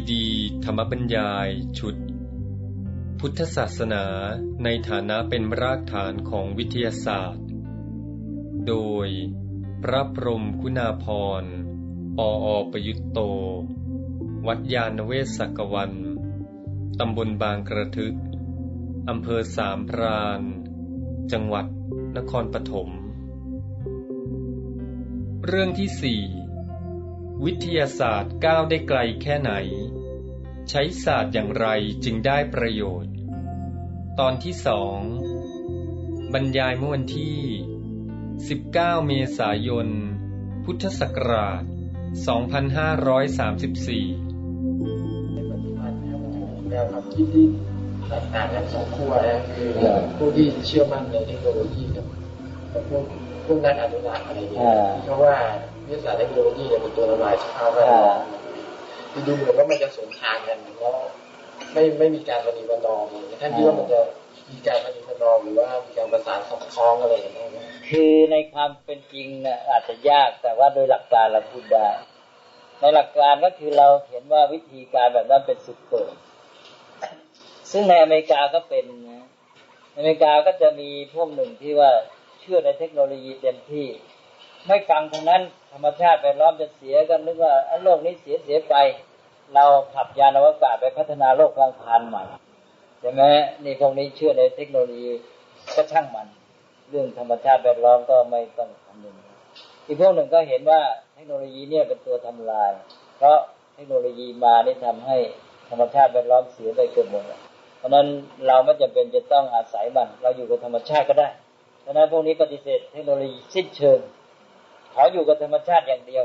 ีดีธรรมบรรยาย ชุด พุทธศาสนาในฐานะเป็นรากฐานของวิทยาศาสตร์ โดย พระพรหมคุณาพรปออประยุตโต วัดยาณเวศกวัน ตำบลบางกระทึก อำเภอสามพราน จังหวัดนครปฐม เรื่องที่สี่ วิทยาศาสตร์ก้าวได้ไกลแค่ไหน ใช้ศาสตร์อย่างไรจึงได้ประโยชน์ ตอนที่สองบรรยายเมื่อวันที่ 19 เมษายน พุทธศักราช 2534ในปัจจุบันนะครับแนวความคิดที่แตกต่างกันสองขั้วนะคือผู้ที่เชื่อมั่นในเทคโนโลยีกับกับพวกพวกนักอนุรักษ์อะไรเนี่ยอ่าเพราะว่า วิทยาศาสตร์เทคโนโลยีเนี่ยเป็นตัวระบายสภาพแวดล้อมคือดูเหมือนว่ามันจะสวนทางกันแล้วไม่ไม่มีการปฏิบัติต่ออะไรอย่างเงี้ยท่านคิดว่ามันจะมีการปฏิบัติต่อหรือว่ามีการประสานสอดคล้องอะไรอย่างเงี้ยไหมคือในความเป็นจริงนะอาจจะยากแต่ว่าโดยหลักการเราพูดได้ในหลักการก็คือเราเห็นว่าวิธีการแบบนั้นเป็นสุดโต่งซึ่งในอเมริกาก็เป็นนะในอเมริกาก็จะมีพวกหนึ่งที่ว่าเชื่อในเทคโนโลยีเต็มที่ ไม่ฟังทางนั้นธรรมชาติแวดล้อมจะเสียกันนึกว่าอันโลกนี้เสียเสียไป เราขับยานอวกาศไปพัฒนาโลกกลางพานใหม่ใช่ไหมนี่พวกนี้เชื่อในเทคโนโลยีก็ช่างมัน เรื่องธรรมชาติแวดล้อมก็ไม่ต้องคำนึงอีกพวกหนึ่งก็เห็นว่าเทคโนโลยีเนี่ยเป็นตัวทำลาย เพราะเทคโนโลยีมานี่ทำให้ธรรมชาติแวดล้อมเสียไปเกือบหมดเพราะนั้นเราไม่จำเป็นจะต้องอาศัยมัน เราอยู่กับธรรมชาติก็ได้เพราะฉะนั้นพวกนี้ปฏิเสธเทคโนโลยีสิ้นเชิง เขออยู่กับธรรมชาติอย่างเดียว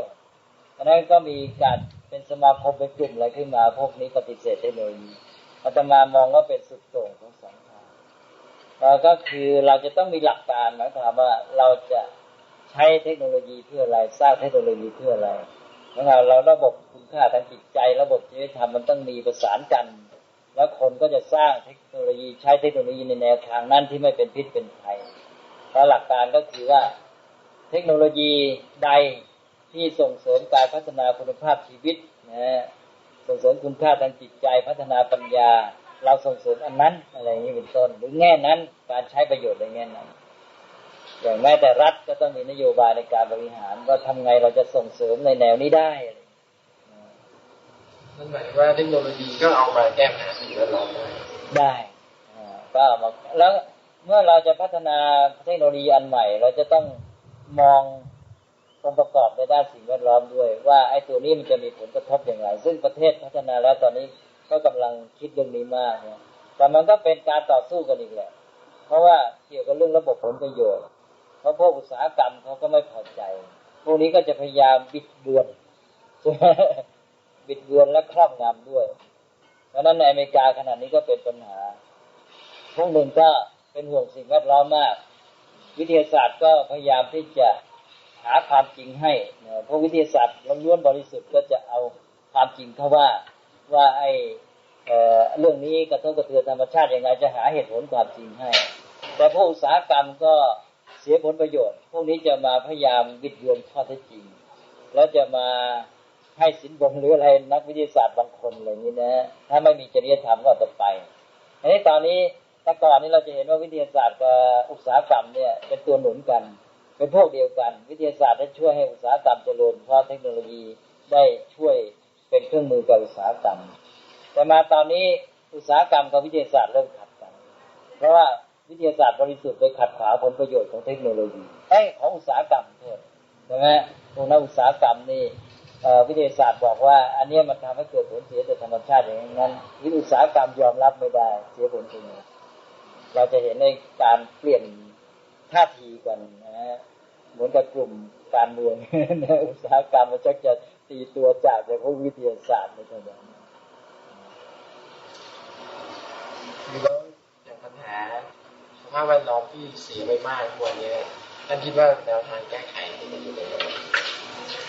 เพราะฉะนั้นก็มีการเป็นสมาคมเป็นกลุ่มอะไรขึ้นมา พวกนี้ปฏิเสธเทคโนโลยีอาตมามองว่าเป็นสุดโต่งของสองทางแล้วก็คือเราจะต้องมีหลักการหมายความว่าเราจะใช้เทคโนโลยีเพื่ออะไร สร้างเทคโนโลยีเพื่ออะไรนะครับเราระบบคุณค่าทางจิตใจ ระบบชีวิตธรรมมันต้องมีประสานกัน แล้วคนก็จะสร้างเทคโนโลยีใช้เทคโนโลยีในแนวทางนั้นที่ไม่เป็นพิษเป็นภัยแล้วหลักการก็คือว่า เทคโนโลยีใดที่ส่งเสริมการพัฒนาคุณภาพชีวิตนะฮะส่งเสริมคุณค่าทางจิตใจพัฒนาปัญญา เราส่งเสริมอันนั้นอะไรอย่างนี้เป็นต้น หรือแง่นั้นการใช้ประโยชน์ในแง่นั้นอย่างแม้แต่รัฐก็ต้องมีนโยบายในการบริหารว่าทำไงเราจะส่งเสริมในแนวนี้ได้นั่นหมายว่าเทคโนโลยีก็เอามาแก้ปัญหาสิ่งแวดล้อมได้ได้อ่าก็เอามาแล้วเมื่อเราจะพัฒนาเทคโนโลยีอันใหม่ เราจะต้อง มององค์ประกอบในด้านสิ่งแวดล้อมด้วย ว่าไอ้ตัวนี้มันจะมีผลกระทบอย่างไร ซึ่งประเทศพัฒนาแล้วตอนนี้ก็กำลังคิดเรื่องนี้มากเนะแต่มันก็เป็นการต่อสู้กันอีกแหละ เพราะว่าเกี่ยวกับเรื่องระบบผลประโยชน์ เพราะพวกอุตสาหกรรมเขาก็ไม่พอใจ พวกนี้ก็จะพยายามบิดเบือนบิดเบือนและครอบงำด้วย เพราะฉะนั้นในอเมริกาขณะนี้ก็เป็นปัญหาพวกหนึ่งก็เป็นห่วงสิ่งแวดล้อมมาก วิทยาศาสตร์ก็พยายามที่จะหาความจริงให้นะพวกวิทยาศาสตร์ล้วนๆบริสุทธิ์ก็จะเอาความจริงเข้าว่าว่าไอ้เเรื่องนี้กระทบกระเทือนธรรมชาติยังไงจะหาเหตุผลความจริงให้ แต่พวกอุตสาหกรรมก็เสียผลประโยชน์ พวกนี้จะมาพยายามบิดเบือนข้อเท็จจริง แล้วจะมาให้สินบนหรืออะไรนักวิทยาศาสตร์บางคนอะไรนี้นะ ถ้าไม่มีจริยธรรมก็จะไปอันนี้ตอนนี้ แต่ก่อนนี้เราจะเห็นว่าวิทยาศาสตร์กับอุตสาหกรรมเนี่ยเป็นตัวหนุนกัน เป็นพวกเดียวกัน วิทยาศาสตร์ได้ช่วยให้อุตสาหกรรมเจริญเพราะเทคโนโลยีได้ช่วยเป็นเครื่องมือกับอุตสาหกรรม แต่มาตอนนี้อุตสาหกรรมกับวิทยาศาสตร์เริ่มขัดกัน เพราะว่าวิทยาศาสตร์บริสุทธิ์ไปขัดขวางผลประโยชน์ของเทคโนโลยีไอ้ของอุตสาหกรรมโทษใช่ไหมพวกนักอุตสาหกรรมนี่วิทยาศาสตร์บอกว่า อันเนี้ยมันทำให้เกิดผลเสียต่อธรรมชาติอย่างนั้นวิทยาอุตสาหกรรมยอมรับไม่ได้ เสียผลประโยชน์ เราจะเห็นในการเปลี่ยนท่าทีกันนะฮะเหมือนกับกลุ่มการเมืองในอุตสาหกรรมมันชักจะตีตัวจากจากพวกวิทยาศาสตร์ในทางนั้นคือแล้วอย่างปัญหาสภาพแวดล้อมที่เสียไปมากทุกวันนี้ท่านคิดว่าแนวทางแก้ไขที่มันอยู่ใน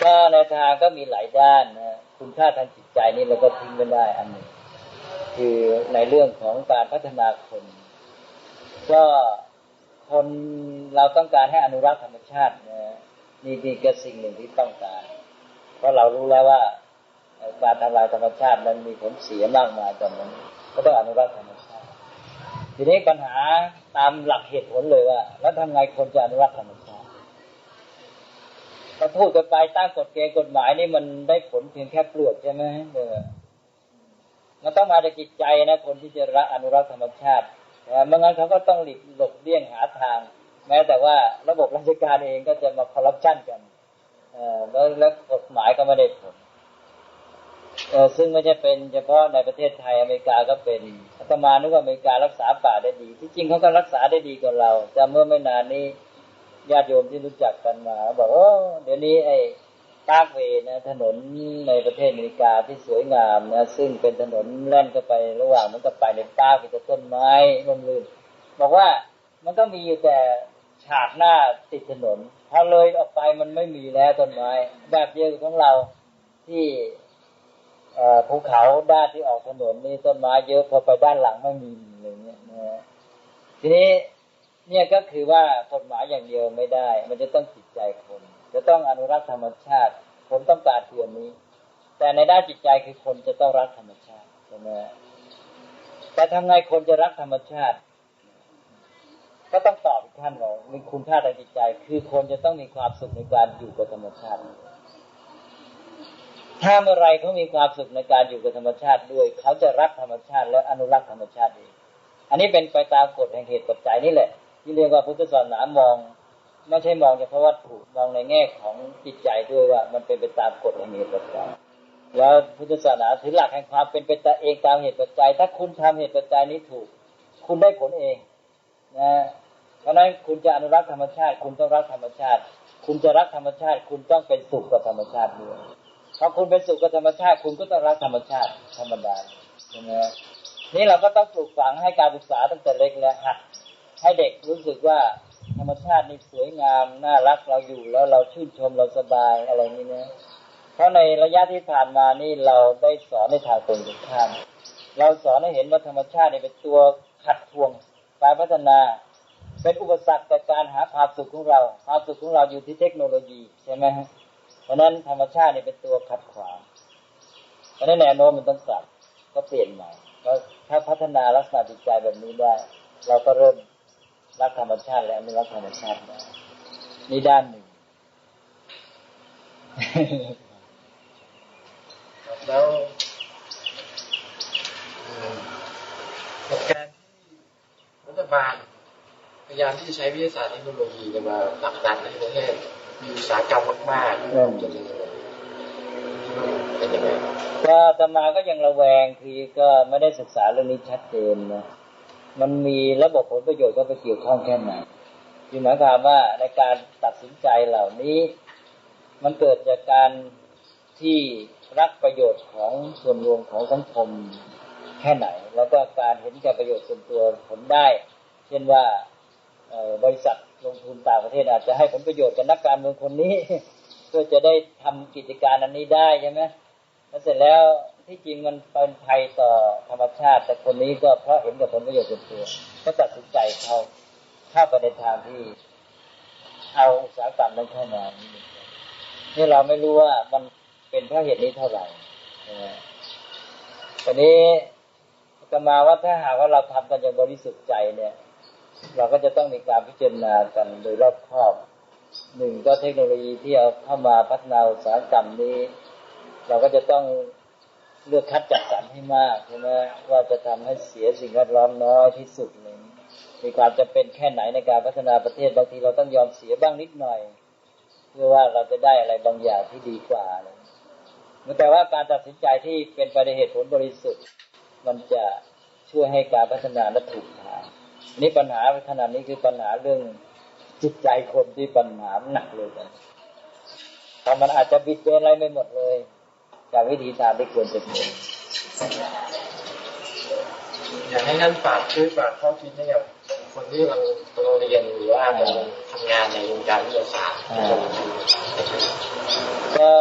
ก็ในทางก็มีหลายด้านนะคุณค่าทางจิตใจนี่เราก็ทิ้งไม่ได้อันหนึ่งคือในเรื่องของการพัฒนาคน ก็คนเราต้องการให้อนุรักษ์ธรรมชาตินะนี่นี่ก็สิ่งหนึ่งที่ต้องการ เพราะเรารู้แล้วว่าการทำลายธรรมชาติมันมีผลเสียมากมายจำนั้นก็ต้องอนุรักษ์ธรรมชาติ ทีนี้ปัญหาตามหลักเหตุผลเลยว่า แล้วทำไงคนจะอนุรักษ์ธรรมชาติถ้าพูดกันไปตั้งกฎเกณฑ์กฎหมายนี่มันได้ผลเพียงแค่ปลือกใช่ไหมเออมันต้องมาจากจิตใจนะคนที่จะรักอนุรักษ์ธรรมชาติ นะไม่งั้นเขาก็ต้องหลีกหลบเลี่ยงหาทาง แม้แต่ว่าระบบราชการเองก็จะมาคอร์รัปชันกันแล้วแล้วกฎหมายก็ไม่ได้ผลซึ่งไม่ใช่เป็นเฉพาะในประเทศไทยอเมริกาก็เป็นอาตมานึกว่าอเมริการักษาป่าได้ดี ที่จริงเขาก็รักษาได้ดีกว่าเราแต่เมื่อไม่นานนี้ญาติโยมที่รู้จักกันมา บอกว่าเดี๋ยวนี้ไอ ปาร์คเวย์นะถนนในประเทศอเมริกาที่สวยงามนะซึ่งเป็นถนนแล่นเข้าไประหว่างมันก็ไปในป่ามีแต่ต้นไม้ร่มรื่นบอกว่ามันก็มีอยู่แต่ฉากหน้าติดถนนพอเลยออกไปมันไม่มีแล้วต้นไม้ แบบเดียวกับของเราที่ภูเขาด้านที่ออกถนนนี่ต้นไม้เยอะพอไปด้านหลังไม่มีอะไรเงี้ยนะทีนี้เนี่ยก็คือว่ากฎหมายอย่างเดียวไม่ได้ มันจะต้องจิตใจคน จะต้องอนุรักษ์ธรรมชาติ ผมต้องการเพื่อนนี้ แต่ในด้านจิตใจคือคนจะต้องรักธรรมชาติใช่ไหมแต่ทำไงคนจะรักธรรมชาติ ก็ต้องตอบอีกขั้นว่ามีคุณค่าทางจิตใจ คือคนจะต้องมีความสุขในการอยู่กับธรรมชาติ ถ้าเมื่อไรเขามีความสุขในการอยู่กับธรรมชาติด้วย เขาจะรักธรรมชาติ และอนุรักษ์ธรรมชาติเองอันนี้เป็นไปตามกฎแห่งเหตุปัจจัยนี่แหละ ที่เรียกว่าพุทธศาสนามอง ไม่ใช่มองเฉพาะวัตถุมองในแง่ของจิตใจด้วยว่า มันเป็นไปตามกฎแห่งเหตุปัจจัยแล้วพุทธศาสนาถือหลักแห่งความเป็นไปตามเองตามเหตุปัจจัย ถ้าคุณทำเหตุปัจจัยนี้ถูก คุณได้ผลเองนะเพราะนั้นคุณจะอนุรักษ์ธรรมชาติ คุณต้องรักธรรมชาติ คุณจะรักธรรมชาติ คุณต้องเป็นสุขกับธรรมชาติด้วยพอคุณเป็นสุขกับธรรมชาติ คุณก็ต้องรักธรรมชาติธรรมดาใช่ไหมนี่เราก็ต้องปลูกฝังให้การศึกษาตั้งแต่เล็กแล้วหัดให้เด็กรู้สึกว่า ธรรมชาตินี่สวยงามน่ารักเราอยู่แล้วเราชื่นชมเราสบายอะไรนี้นะเพราะในระยะที่ผ่านมานี่เราได้สอนในทางตรงกันข้ามเราสอนให้เห็นว่าธรรมชาติเนี่ยเป็นตัวขัดทวงการพัฒนาเป็นอุปสรรคต่อการหาความสุขของเราความสุขของเราอยู่ที่เทคโนโลยีใช่ไหมฮะเพราะนั้นธรรมชาติเนี่ยเป็นตัวขัดขวางเพราะนั้นแนวโน้มมันต้องกลับก็เปลี่ยนใหม่ก็ถ้าพัฒนาลักษณะจิตใจแบบนี้ได้ เราก็เริ่ม รักธรรมชาติและไม่รักธรรมชาติได้นี่ด้านหนึ่ง แล้วการที่รัฐบาลพยายามที่จะใช้วิทยาศาสตร์เทคโนโลยีมาผลักดันให้ประเทศมีอุตสาหกรรมมากๆจะเป็นยังไงก็ตมาก็ยังระแวงคือก็ไม่ได้ศึกษาเรื่องนี้ชัดเจนนะ มันมีระบบผลประโยชน์ก็ไปเกี่ยวข้องแค่ไหนคือหมายความว่าในการตัดสินใจเหล่านี้ มันเกิดจากการที่รักประโยชน์ของส่วนรวมของสังคมแค่ไหน แล้วก็การเห็นแก่ประโยชน์ส่วนตัวผลได้ เช่นว่าบริษัทลงทุนต่างประเทศอาจจะให้ผลประโยชน์กับนักการเมืองคนนี้ เพื่อจะได้ทำกิจการอันนี้ได้ใช่ไหมแล้วเสร็จแล้ว ที่จริงมันเป็นภัยต่อธรรมชาติ แต่คนนี้ก็เพราะเห็นกับผลประโยชน์ส่วนตัวก็ตัดสินใจเขาเข้าไปในทางที่เอาอุตสาหกรรมนั้นเข้ามานี่เราไม่รู้ว่ามันเป็นเพราะเหตุนี้เท่าไหร่ตอนนี้จะมาว่าถ้าหากว่าเราทำกันอย่างบริสุทธิ์ใจเนี่ย เราก็จะต้องมีการพิจารณากันโดยรอบคอบหนึ่งก็เทคโนโลยีที่เอาเข้ามาพัฒนาอุตสาหกรรมนี้ เราก็จะต้อง เลือกคัดจัดสรรให้มากใช่ไหมว่าจะทำให้เสียสิ่งแวดล้อมน้อยที่สุดเลยมีความจะเป็นแค่ไหนในการพัฒนาประเทศบางทีเราต้องยอมเสียบ้างนิดหน่อย เพื่อว่าเราจะได้อะไรบางอย่างที่ดีกว่าเลยแต่ว่าการตัดสินใจที่เป็นไปในเหตุผลบริสุทธิ์ มันจะช่วยให้การพัฒนาและถูกทางนี่ปัญหาขนาดนี้คือปัญหาเรื่องจิตใจคนที่ปัญหาหนักเลยกันแต่มันอาจจะบิดเบือนอะไรไม่หมดเลย จากวิธีทางที่ควรจะเป็นอยากให้ท่านฝากช่วยฝากข้อคิดให้กับคนที่กำลังกำลังเรียนหรือว่ากำลังทำงานในวงการวิทยาศาสตร์ก็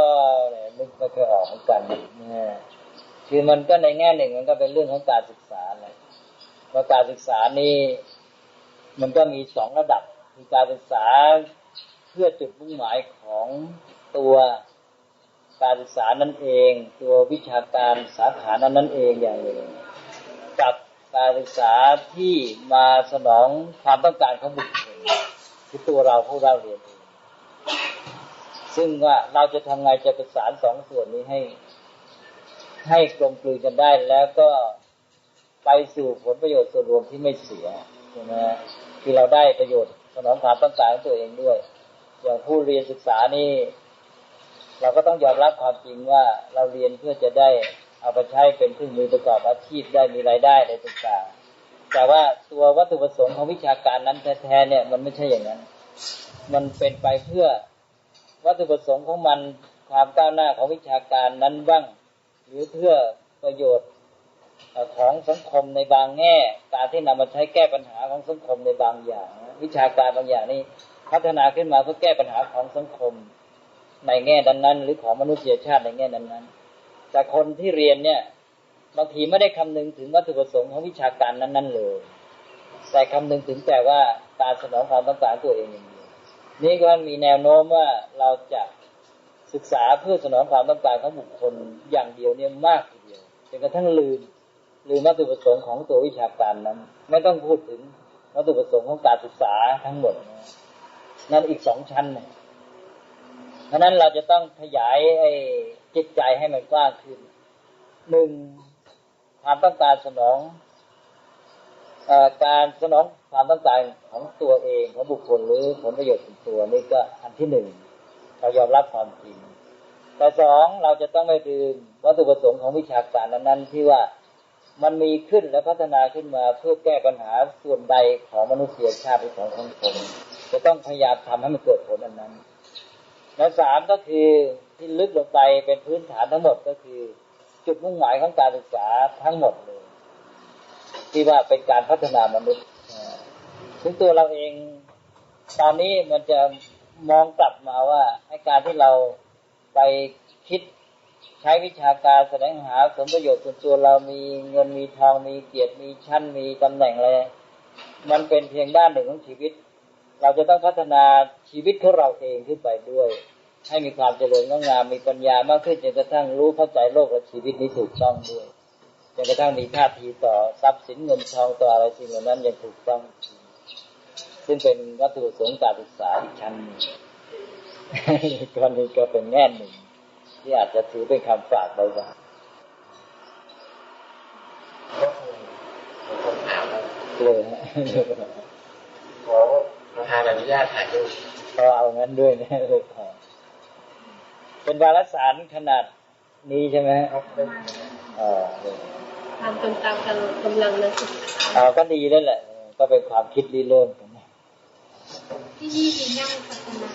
นึกไม่เคยออกเหมือนกันเนี่ยคือมันก็ในแง่หนึ่งมันก็เป็นเรื่องของการศึกษาแหละเพราะการศึกษานี่มันก็มีสองระดับคือการศึกษาเพื่อจุดมุ่งหมายของตัว การศึกษานั่นเอง ตัววิชาการสาขานั้นนั่นเองอย่างหนึ่งกับการศึกษาที่มาสนองความต้องการของบุคคลคือตัวเราผู้เราเรียนเองซึ่งว่าเราจะทำไงจะประสานสองส่วนนี้ให้ ให้กลมกลืนกันได้แล้วก็ไปสู่ผลประโยชน์ส่วนรวมที่ไม่เสียใช่ไหมคือเราได้ประโยชน์สนองความต้องการของตัวเองด้วย อย่างผู้เรียนศึกษานี่ เราก็ต้องยอมรับความจริงว่าเราเรียนเพื่อจะได้เอาไปใช้เป็นเครื่องมือประกอบอาชีพได้มีรายได้ในต่างๆแต่ว่าตัววัตถุประสงค์ของวิชาการนั้นแท้ๆเนี่ยมันไม่ใช่อย่างนั้น มันเป็นไปเพื่อวัตถุประสงค์ของมันความก้าวหน้าของวิชาการนั้นบ้าง หรือเพื่อประโยชน์ของสังคมในบางแง่ การที่นำมาใช้แก้ปัญหาของสังคมในบางอย่าง วิชาการบางอย่างนี้พัฒนาขึ้นมาเพื่อแก้ปัญหาของสังคม ในแง่นั้น ๆ หรือของมนุษยชาติในแง่นั้นๆแต่คนที่เรียนเนี่ยบางทีไม่ได้คำนึงถึงวัตถุประสงค์ของวิชาการนั้น ๆ เลย แต่คำนึงถึงแต่ว่าการสนองความต้องการตัวเองอย่างเดียวนี่ก็มีแนวโน้มว่าเราจะศึกษาเพื่อสนองความต้องการของบุคคลอย่างเดียวเนี่ยมากทีเดียวจนกระทั่งลืมลืมวัตถุประสงค์ของตัววิชาการนั้น ไม่ต้องพูดถึงวัตถุประสงค์ของการศึกษาทั้งหมดนั่นอีกสองชั้นเนี่ย เพราะนั้นเราจะต้องขยายไอ้จิตใจให้มันกว้างขึ้นหนึ่งความต้องการสนองอการสนองความต้องการของตัวเองของบุคคลหรือผลประโยชน์ของตัวนี่ก็อันที่หนึ่งเรายอมรับความจริงแต่สองเราจะต้องไม่ลืมวัตถุประสงค์ของวิชาการนั้นๆที่ว่ามันมีขึ้นและพัฒนาขึ้นมาเพื่อแก้ปัญหาส่วนใดของมนุษยชาติหรือของสังคมจะต้องพยายามทำให้มันเกิดผลอันนั้น และสามก็คือที่ลึกลงไปเป็นพื้นฐานทั้งหมดก็คือ จุดมุ่งหมายของการศึกษาทั้งหมดเลยที่ว่าเป็นการพัฒนามนุษย์ถึงตัวเราเอง ตอนนี้มันจะมองกลับมาว่าให้การที่เราไปคิดใช้วิชาการแสดงหาผลประโยชน์ส่วนตัวเรามีเงินมีทองมีเกียรติมีชั้นมีตำแหน่งอะไรมันเป็นเพียงด้านหนึ่งของชีวิต เราจะต้องพัฒนาชีวิตของเราเองขึ้นไปด้วย ให้มีความเจริญงอกงามมีปัญญามากขึ้นจนกระทั่งรู้เข้าใจโลกและชีวิตนี้ถูกต้องด้วยจนกระทั่งมีท่าทีต่อทรัพย์สินเงินทองต่ออะไรสิ่งเหล่านั้นยังถูกต้อง ซึ่งเป็นวัตถุประสงค์การศึกษาอีกชั้นหนึ่งกรณีก็เป็นแง่หนึ่ง ที่อาจจะถือเป็นคำฝากไปว่าก็คงคงถามว่าเลยฮะขอ ประธานอนุญาตถ่ายรูปพอเอางั้นด้วยนะเลยพอเป็นวารสารขนาดนี้ใช่ไหมฮะครับเป็นอ๋อทำกันตามกำลังกำลังนักศึกษาเอาก็ดีแล้วแหละ ก็เป็นความคิดริเริ่มกันนะที่นี่มีนั่งพัฒนา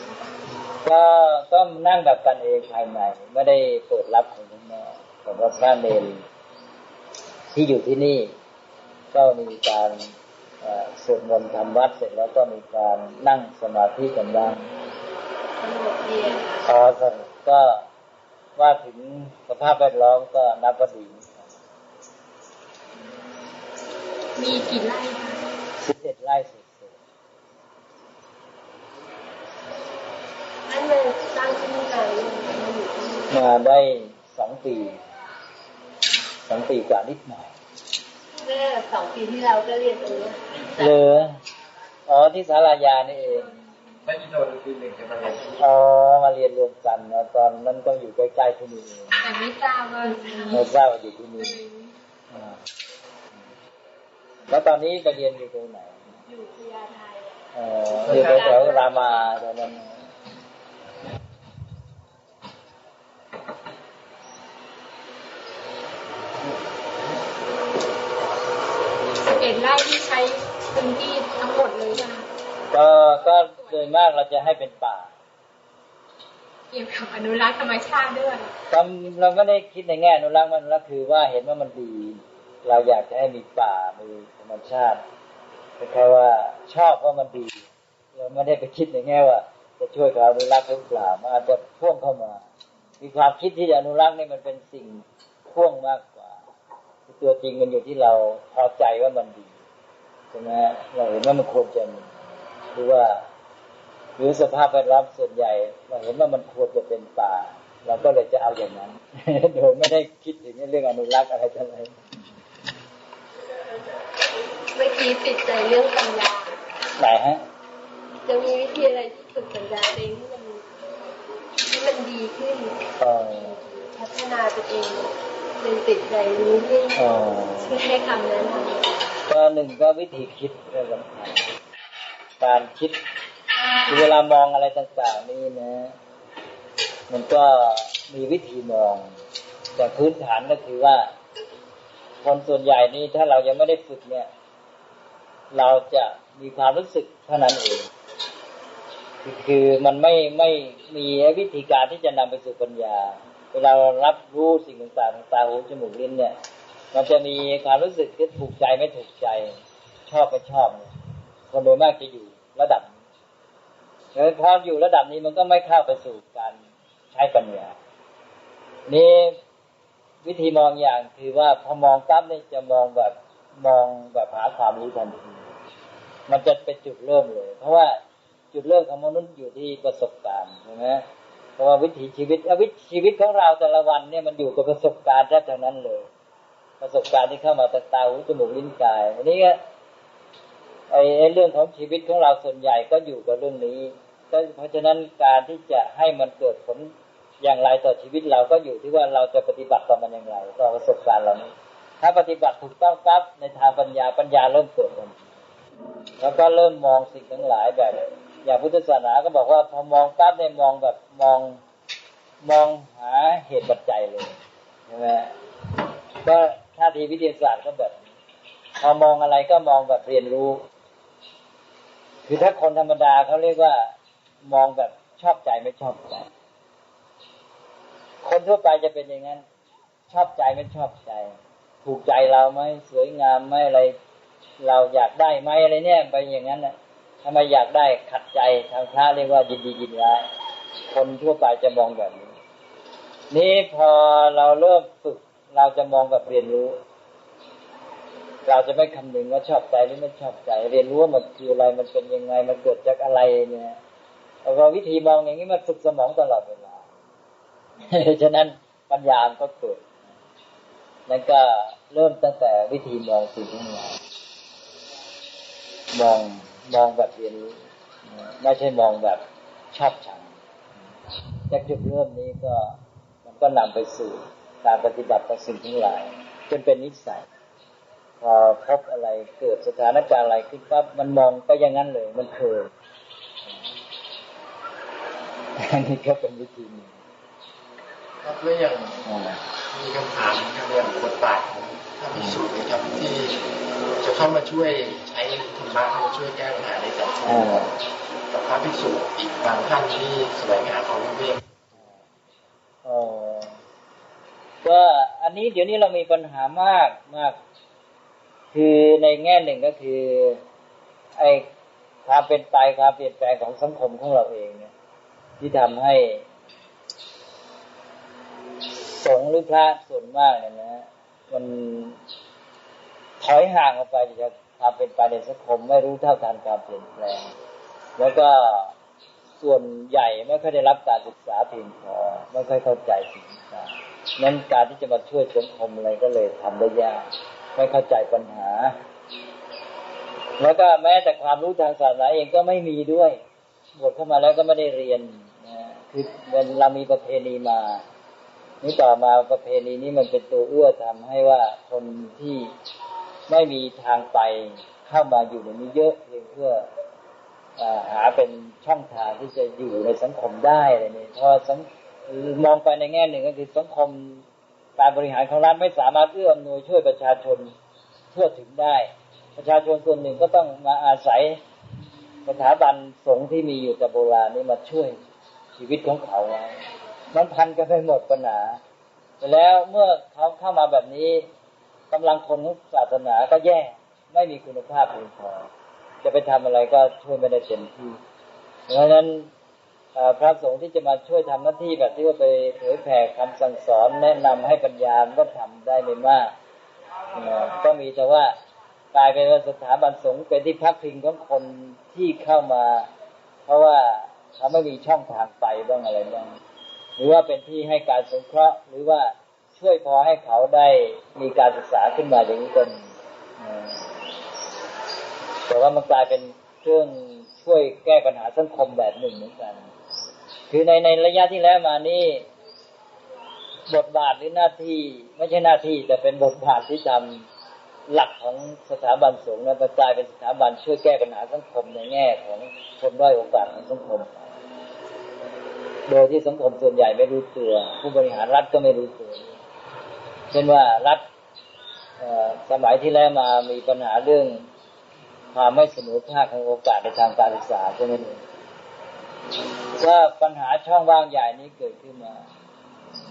ก็ก็นั่งแบบกันเองภายในไม่ได้เปิดรับคนข้างนอกแต่ว่าพระเนรที่อยู่ที่นี่ ก็มีการเอ่อ สวดมนต์ทำวัดเสร็จแล้วก็มีการนั่งสมาธิกันบ้างสงบเย็นพอสรุปก็ว่าถึงสภาพแวดล้อมก็นับว่าดีมีกี่ไร่คะสิบเอ็ดไร่เศษนั่นเลยตั้งที่นี่นานยังมาอยู่ที่นี่ๆมาได้สองปี สองปีกว่านิดหน่อย เมื่อสองปีที่แล้วก็เรียนตรงนี้เหลออ๋อที่สารายานี่เองถ้าอินโดนีเซียหนึ่งจะมาเรียนที่นี่อ๋อมาเรียนรวมกันนะตอนนั้นก็อยู่ใกล้ๆที่นี่เองแต่ไม่ทราบว่าไม่ทราบว่าอยู่ที่นี่อ่าแล้วตอนนี้ไปเรียนอยู่ตรงไหนอยู่พญาไทเอ่ออยู่แถวๆรามาตอนนั้น สิบเอ็ด ไร่ที่ใช้พื้นที่ทั้งหมดเลยนะคะก็ก็โดยมากเราจะให้เป็นป่า เกี่ยวกับอนุรักษ์ธรรมชาติด้วยเราเราไม่ได้คิดในแง่อนุรักษ์มันก็คือว่าเห็นว่ามันดี เราอยากจะให้มีป่ามีธรรมชาติแค่ว่าชอบว่ามันดีเราไม่ได้ไปคิดในแง่ว่า จะช่วยเขาอนุรักษ์หรือเปล่ามันอาจจะพ่วงเข้ามา มีความคิดที่จะอนุรักษ์นี่มันเป็นสิ่งพ่วงมากกว่า ตัวจริงมันอยู่ที่เราพอใจว่ามันดี ใช่ไหมฮะเราเห็นว่ามันควรจะมีหรือว่าหรือสภาพแวดล้อมส่วนใหญ่ เราเห็นว่ามันควรจะเป็นป่า เราก็เลยจะเอาอย่างนั้นโดยไม่ได้คิดถึงเรื่องอนุรักษ์อะไรทั้งนั้นเมื่อกี้ติดใจเรื่องปัญญาไหนฮะจะมีวิธีอะไรที่ฝึกปัญญาตัวเองให้มันให้มันดีขึ้นเออพัฒนาตัวเองเป็นติดใจรู้เรื่องเออช่วยให้คำแนะน ก็หนึ่งก็วิธีคิดเรื่องสำคัญการคิดคือเวลามองอะไรต่าง ๆ นี่นะ มันก็มีวิธีมองแต่พื้นฐานก็คือว่า คนส่วนใหญ่นี่ถ้าเรายังไม่ได้ฝึกเนี่ย เราจะมีความรู้สึกเท่านั้นเอง คือมันไม่ไม่มีวิธีการที่จะนำไปสู่ปัญญาเวลาเรารับรู้สิ่งต่างๆทางตาหูจมูกลิ้นเนี่ย มันจะมีความรู้สึกที่ถูกใจไม่ถูกใจ ชอบไม่ชอบคนโดยมากจะอยู่ระดับนี้แล้วพออยู่ระดับนี้มันก็ไม่เข้าไปสู่การใช้ปัญญานี่วิธีมองอย่างคือว่าพอมองปั๊บเนี่ยจะมองแบบมองแบบหาความรู้ทันทีมันจะเป็นจุดเริ่มเลย เพราะว่าจุดเริ่มของมนุษย์อยู่ที่ประสบการณ์ใช่ไหมเพราะว่าวิถีชีวิตอะวิถีชีวิตของเราแต่ละวันเนี่ยมันอยู่กับประสบการณ์แทบทั้งนั้นเลย ประสบการณ์ที่เข้ามาจากตาหูจมูกลิ้นกายวันนี้ก็ไอ้เรื่องของชีวิตของเราส่วนใหญ่ก็อยู่กับเรื่องนี้ก็เพราะฉะนั้นการที่จะให้มันเกิดผลอย่างไรต่อชีวิตเราก็อยู่ที่ว่าเราจะปฏิบัติต่อมันอย่างไรต่อประสบการณ์เหล่านี้ ถ้าปฏิบัติถูกต้องปั๊บในทางปัญญาปัญญาเริ่มเกิดทันแล้วก็เริ่มมองสิ่งทั้งหลายแบบ อย่างพุทธศาสนาก็บอกว่าพอมองปั๊บเนี่ยมองแบบมองมองหาเหตุปัจจัยเลยใช่ไหมก็ ท่าทีวิทยาศาสตร์ก็แบบพอมองอะไรก็มองแบบเรียนรู้ คือถ้าคนธรรมดาเขาเรียกว่ามองแบบชอบใจไม่ชอบใจ คนทั่วไปจะเป็นอย่างนั้น ชอบใจไม่ชอบใจ ถูกใจเราไหมสวยงามไหมอะไร เราอยากได้ไหมอะไรเนี่ย ไปอย่างนั้นนะทำไมอยากได้ขัดใจทางพระเรียกว่ายินดียินร้าย คนทั่วไปจะมองแบบนี้ นี่พอเราเริ่มฝึก เราจะมองแบบเรียนรู้ เราจะไม่คำนึงว่าชอบใจหรือไม่ชอบใจ เรียนรู้ว่ามันคืออะไรมันเป็นยังไงมันเกิดจากอะไรเนี่ยแล้วก็วิธีมองอย่างนี้มันฝึกสมองตลอดเวลาฉะนั้นปัญญาก็เกิดนั่นก็เริ่มตั้งแต่วิธีมองสิ่งทั้งหลายมองมองแบบเรียนรู้ไม่ใช่มองแบบชอบชังจากจุดเริ่มนี้ก็มันก็นำไปสู่ การปฏิบัติต่อสิ่งทั้งหลาย จนเป็นนิสัย พอพบอะไรเกิดสถานการณ์อะไรขึ้นปั๊บมันมองก็อย่างนั้นเลย มันเคยอันนี้ก็เป็นวิธีหนึ่งครับแล้วอย่างอ่ามีคำถามนะครับเรื่องบทบาทของพระภิกษุนะครับที่จะเข้ามาช่วยใช้ธรรมะเข้ามาช่วยแก้ปัญหาในสังคมอ่ากับพระภิกษุอีกบางท่านที่แสวงหาความรู้เรื่อง อ๋อก็อั นนี้เดี๋ยวนี้เรามีปัญหามากมาก คือในแง่หนึ่งก็คือ ไอความเป็นไปความเปลี่ยนแปลงของสังคมของเราเองเนี่ย ที่ทำให้สงฆ์หรือพระส่วนมากเนี่ยนะมันถอยห่างออกไปจากความเป็นไปในสังคมไม่รู้เท่าทันการเปลี่ยนแปลง แล้วก็ส่วนใหญ่ไม่ค่อยได้รับการศึกษาเพียงพอไม่ค่อยเข้าใจสิ่งต่าง นั้นการที่จะมาช่วยสังคมอะไรก็เลยทำได้ยาก ไม่เข้าใจปัญหา แล้วก็แม้แต่ความรู้ทางศาสนาเองก็ไม่มีด้วยบวชเข้ามาแล้วก็ไม่ได้เรียนนะคือเรามีประเพณีมา นี่ต่อมาประเพณีนี้มันเป็นตัวเอื้อทำให้ว่าคนที่ไม่มีทางไปเข้ามาอยู่ในนี้เยอะเพียงเพื่ออหาเป็นช่องทางที่จะอยู่ในสังคมได้อะไรนี่พอสัง มองไปในแง่หนึ่งก็คือสังคมการบริหารของรัฐไม่สามารถเอื้ออำนวยช่วยประชาชนทั่วถึงได้ ประชาชนส่วนหนึ่งก็ต้องมาอาศัยสถาบันสงฆ์ที่มีอยู่แต่โบราณนี่มาช่วยชีวิตของเขาไว้มันพันกันไปหมดปัญหาแล้วเมื่อเขาเข้ามาแบบนี้กำลังคนของศาสนาก็แย่ไม่มีคุณภาพเพียงพอจะไปทำอะไรก็ช่วยไม่ได้เต็มที่เพราะฉะนั้น พระสงฆ์ที่จะมาช่วยทำหน้าที่แบบที่ว่าไปเผยแผ่คำสั่งสอนแนะนำให้ปัญญามก็ทำได้ไม่มากก็มีแต่ว่ากลายเป็นว่าสถาบันสงฆ์เป็นที่พักพิงของคนที่เข้ามา เพราะว่าเขาไม่มีช่องทางไปบ้างอะไรบ้างหรือว่าเป็นที่ให้การสงเคราะห์หรือว่าช่วยพอให้เขาได้มีการศึกษาขึ้นมาอย่างนี้ก็มีแต่ว่ามันกลายเป็นเครื่องช่วยแก้ปัญหาสังคมแบบหนึ่งเหมือนกัน คือในในระยะที่แล้วมานี่บทบาทหรือหน้าที่ ไม่ใช่หน้าที่ แต่เป็นบทบาทที่ทำหลักของสถาบันสงฆ์นั้นกลายเป็นสถาบันช่วยแก้ปัญหาสังคมในแง่ของคนด้อยโอกาสของสังคม โดยที่สังคมส่วนใหญ่ไม่รู้ตัว ผู้บริหารรัฐก็ไม่รู้ตัวเช่นว่ารัฐสมัยที่แล้วมามีปัญหาเรื่องความไม่เสมอภาคของโอกาสในทางการศึกษาใช่ไหม ว่าปัญหาช่องว่างใหญ่นี้เกิดขึ้นมา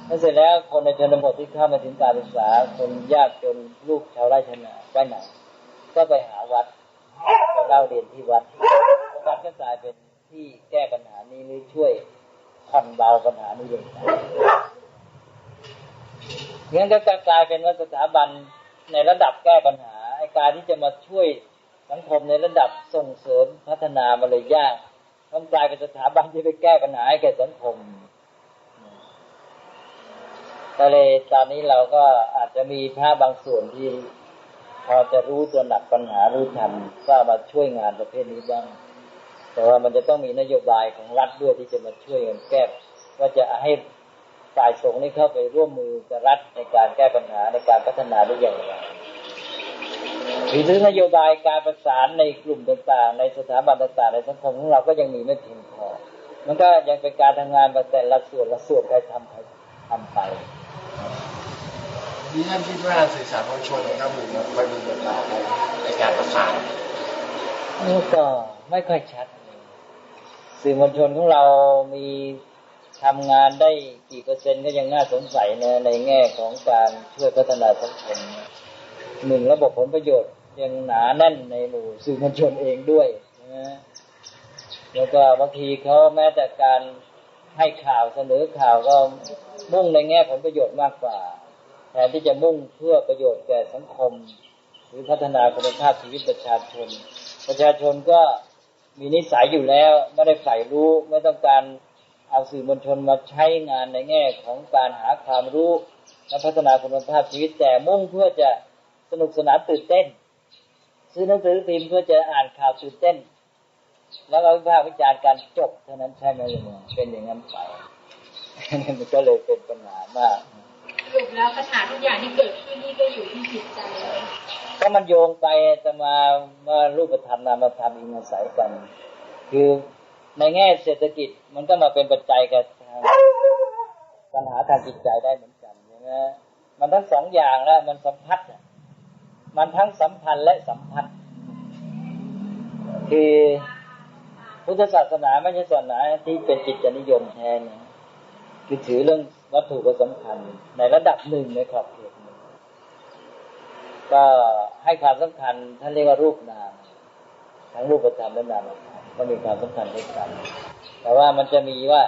แล้วเสร็จแล้วคนในชนบทที่เข้ามาถึงการศึกษา คนยากจนลูกชาวไร่ชนาไปไหนก็ไปหาวัดไปเล่าเรียนที่วัดวัดก็กลายเป็นที่แก้ปัญหานี้หรือช่วยผ่อนเบาปัญหานี้เองงั้นก็กลายเป็นว่าสถาบันในระดับแก้ปัญหาไอการที่จะมาช่วยสังคมในระดับส่งเสริมพัฒนามาเลยยาก มันกลายเป็นสถาบันที่ไปแก้ปัญหาให้แก่สังคมก็เลยตอนนี้เราก็อาจจะมีพระบางส่วนที่พอจะรู้ตัวหนักปัญหารู้ทันก็มาช่วยงานประเภทนี้บ้าง แต่ว่ามันจะต้องมีนโยบายของรัฐด้วยที่จะมาช่วยกันแก้ว่าจะให้ฝ่ายสงฆ์นี่เข้าไปร่วมมือกับรัฐในการแก้ปัญหาในการพัฒนาได้อย่างไร หรือนโยบายการประสานในกลุ่มต่างๆ ในสถาบันต่างๆในสังคมของเราก็ยังมีไม่เพียงพอ มันก็ยังเป็นการทำงานมาแต่ละส่วนละส่วนใครทำใครทำไปที่ท่านคิดว่าสื่อสารมวลชนนะครับมีมันมีบทบาทในการประสานนี่ก็ไม่ค่อยชัด สื่อมวลชนของเรามีทำงานได้กี่เปอร์เซ็นต์ก็ยังน่าสงสัยนะในแง่ของการช่วยพัฒนาสังคมหนึ่งระบบผลประโยชน์ ยังหนาแน่นในหมู่สื่อมวลชนเองด้วยนะแล้วก็บางทีเขาแม้แต่การให้ข่าวเสนอข่าวก็มุ่งในแง่ผลประโยชน์มากกว่าแทนที่จะมุ่งเพื่อประโยชน์แก่สังคม หรือพัฒนาคุณภาพชีวิตประชาชน ประชาชนก็มีนิสัยอยู่แล้วไม่ได้ใฝ่รู้ไม่ต้องการเอาสื่อมวลชนมาใช้งานในแง่ของการหาความรู้และพัฒนาคุณภาพชีวิตแต่มุ่งเพื่อจะสนุกสนานตื่นเต้น ซื้อหนังสือพิมพ์เพื่อจะอ่านข่าวตื่นเต้น แล้วก็วิพากษ์วิจารณ์การจบเท่านั้นใช่ไหมลุงเป็นอย่างนั้นไปนี่มันก็เลยเป็นปัญหามากรุปแล้วปัญหาทุกอย่างที่เกิดขึ้นนี่ก็อยู่ที่จิตใจก็มันโยงไปจะมาเมื่อรูปธรรมนามธรรมอิงอาศัยกัน คือในแง่เศรษฐกิจมันก็มาเป็นปัจจัยกับปัญหาทางจิตใจได้เหมือนกันใช่ไหมมันทั้งสองอย่างแล้วมันสัมพัทธ์ มันทั้งสัมพันธ์และสัมพัทธ์ คือพุทธศาสนาไม่ใช่ศาสนาที่เป็นจิตนิยมแทนคือถือเรื่องวัตถุก็สำคัญ ในระดับหนึ่งในขอบเขตก็ให้ความสำคัญท่านเรียกว่ารูปนาม ทั้งรูปธรรมและนามธรรมก็มีความสำคัญด้วยกัน แต่ว่ามันจะมีว่า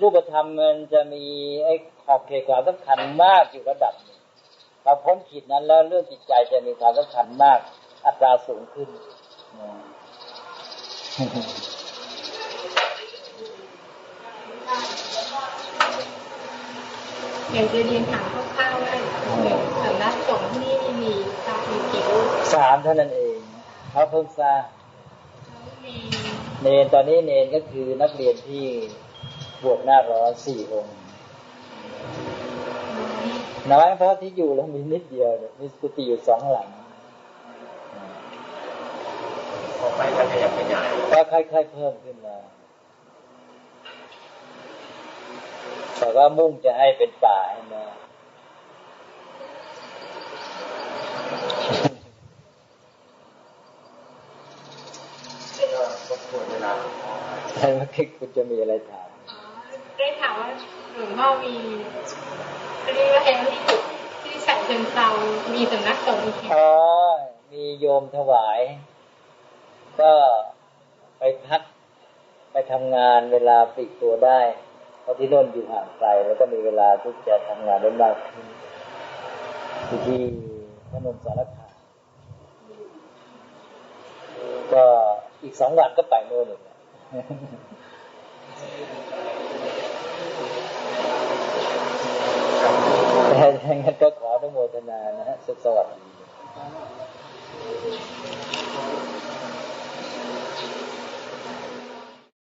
รูปธรรมมันจะมีไอ้ขอบเขตความสำคัญมากอยู่ระดับหนึ่ง พอพ้นขีดนั้นแล้วเรื่องจิตใจจะมีความสำคัญมาก อัตราสูงขึ้นอยากจะเรียนถามคร่าวๆว่าสำนักสงฆ์ที่มีพระมีกี่รูปสามเท่านั้นเองเขาเพิ่งสร้างเนนตอนนี้เนนก็คือนักเรียนที่บวชหน้าร้อนสี่องค์ น้อยเพราะที่อยู่แล้วมีนิดเดียวมีกุฏิอยู่สองหลังพอไปก็ขยับขยายก็ค่อยๆเพิ่มขึ้นมาแต่ว่ามุ่งจะให้เป็นป่าให้มาใช่เมื่อกี้คุณจะมีอะไรถามได้ถามว่าหลวงพ่อมี เรียกว่าแฮงที่ที่ฉะเชิงเซามีสำนักสงฆ์อ๋อ มีโยมถวาย ก็ไปพัก ไปทำงานเวลาปิดตัวได้ เพราะที่น่นอยู่ห่างไกล แล้วก็มีเวลาที่จะทำงานได้มากขึ้นที่ที่พนมสารคามก็อีกสองวันก็ไปโน่นอีก งั้นก็ขออนุโมทนานะฮะสวัสดี